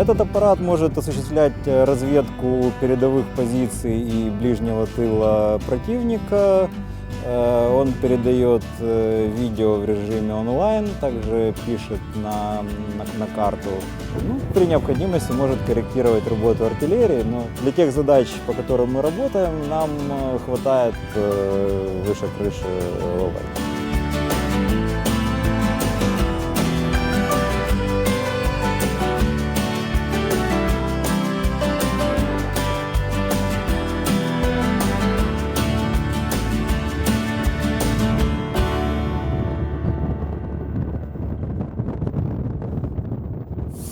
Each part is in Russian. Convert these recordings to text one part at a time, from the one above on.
Этот аппарат может осуществлять э, разведку передовых позиций и ближнего тыла противника. Э, Он передает э, видео в режиме онлайн, также пишет на, на, на карту. Ну, при необходимости может корректировать работу артиллерии, но для тех задач, по которым мы работаем, нам хватает выше крыши ЛВ.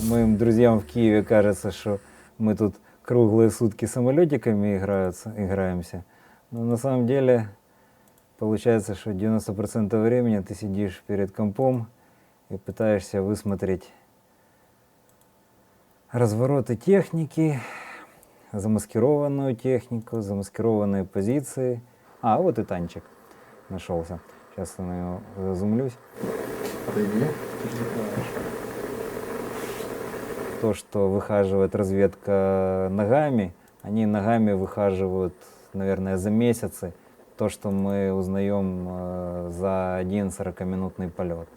Моим друзьям в Киеве кажется, что мы тут круглые сутки самолетиками играются, играемся. Но на самом деле получается, что 90% времени ты сидишь перед компом и пытаешься высмотреть развороты техники, замаскированную технику, замаскированные позиции. А, вот и танчик нашелся. Сейчас я на него зазумлюсь. То, что выхаживает разведка ногами, они ногами выхаживают, наверное, за месяцы то, что мы узнаем э, за один 40-минутный полет.